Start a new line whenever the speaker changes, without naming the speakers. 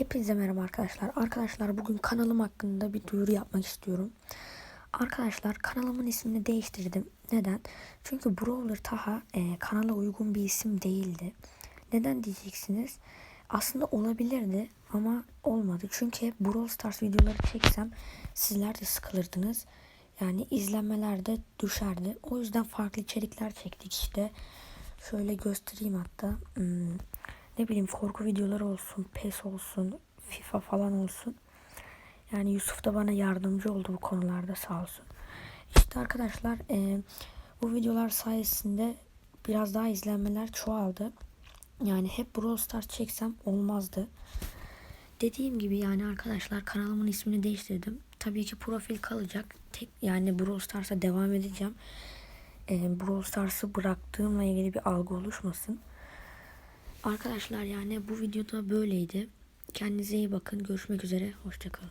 Hepinize merhaba arkadaşlar. Arkadaşlar bugün kanalım hakkında bir duyuru yapmak istiyorum. Arkadaşlar kanalımın ismini değiştirdim. Neden? Çünkü Brawler Taha e, kanala uygun bir isim değildi. Neden diyeceksiniz? Aslında olabilirdi ama olmadı. Çünkü hep Brawl Stars videoları çeksem sizler de sıkılırdınız. Yani izlenmeler de düşerdi. O yüzden farklı içerikler çektik işte. Şöyle göstereyim hatta. Hmm, ne bileyim korku videoları olsun, PES olsun, FIFA falan olsun. Yani Yusuf da bana yardımcı oldu bu konularda sağ olsun. İşte arkadaşlar e, bu videolar sayesinde biraz daha izlenmeler çoğaldı. Yani hep Brawl Stars çeksem olmazdı. Dediğim gibi yani arkadaşlar kanalımın ismini değiştirdim. Tabii ki profil kalacak. Tek yani Brawl Stars'a devam edeceğim. E, Brawl Stars'ı bıraktığımla ilgili bir algı oluşmasın. Arkadaşlar yani bu videoda böyleydi. Kendinize iyi bakın. Görüşmek üzere. Hoşçakalın.